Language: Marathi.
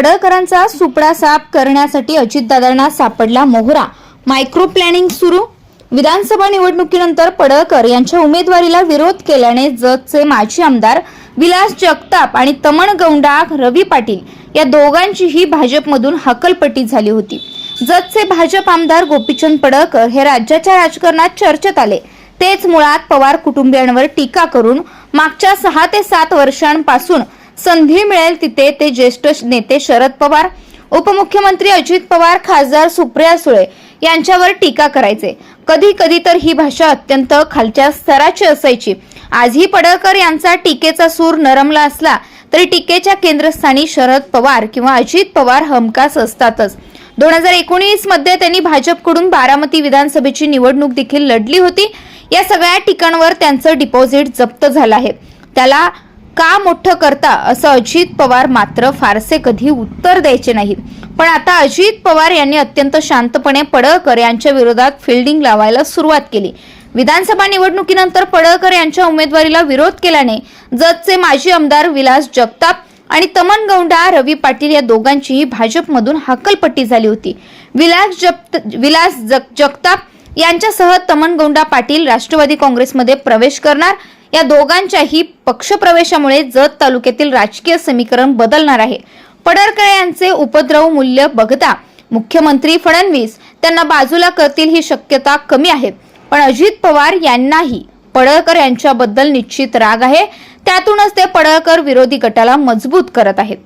पडळकरांचा सुपडा साफ करण्यासाठी अजितदादांना सापडला मोहरा. मायक्रो प्लॅनिंग सुरू. विधानसभा निवडणुकीनंतर पडळकर यांच्या उमेदवारीला विरोध केल्याने जतचे माजी आमदार विलास जगताप आणि तमण गौंडा रवी पाटील या दोघांचीही भाजपमधून हकलपट्टी झाली होती. जतचे भाजप आमदार गोपीचंद पडळकर हे राज्याच्या राजकारणात चर्चेत आले. तेच मुळात पवार कुटुंबियांवर टीका करून मागच्या सहा ते सात वर्षांपासून संधी मिळेल तिथे ते ज्येष्ठ नेते शरद पवार उपमुख्यमंत्री अजित पवार खासदार सुप्रिया सुळे यांच्यावर टीका करायचे. कधी कधी तर ही भाषा अत्यंत खालच्या स्तराची असायची. आजही पडळकर यांचा टीकेचा सूर नरमला असला तरी टीकेच्या केंद्रस्थानी शरद पवार किंवा अजित पवार हमखास असतातच. दोन हजार एकोणीसमध्ये त्यांनी भाजपकडून बारामती विधानसभेची निवडणूक देखील लढली होती. या सगळ्या ठिकाणवर त्यांचं डिपॉझिट जप्त झालं आहे. त्याला का मोठं करता असं अजित पवार मात्र फारसे कधी उत्तर द्यायचे नाहीत. पण आता अजित पवार यांनी अत्यंत शांतपणे पडळकर यांच्या विरोधात फिल्डिंग लावायला सुरुवात केली. विधानसभा निवडणुकीनंतर पडळकर यांच्या उमेदवारीला विरोध केल्याने जतचे माजी आमदार विलास जगताप आणि तमन गौंडा रवी पाटील या दोघांचीही भाजपमधून हकलपट्टी झाली होती. विलास जप विलास जग- जगताप यांच्यासह तमनगोंडा पाटील राष्ट्रवादी काँग्रेसमध्ये प्रवेश करणार. या दोघांच्याही पक्षप्रवेशामुळे जत तालुक्यातील राजकीय समीकरण बदलणार आहे. पडळकर यांचे उपद्रव मूल्य बघता मुख्यमंत्री फडणवीस त्यांना बाजूला करतील ही शक्यता कमी आहे. पण अजित पवार यांनाही पडळकर यांच्याबद्दल निश्चित राग आहे. त्यातूनच ते पडळकर विरोधी गटाला मजबूत करत आहेत.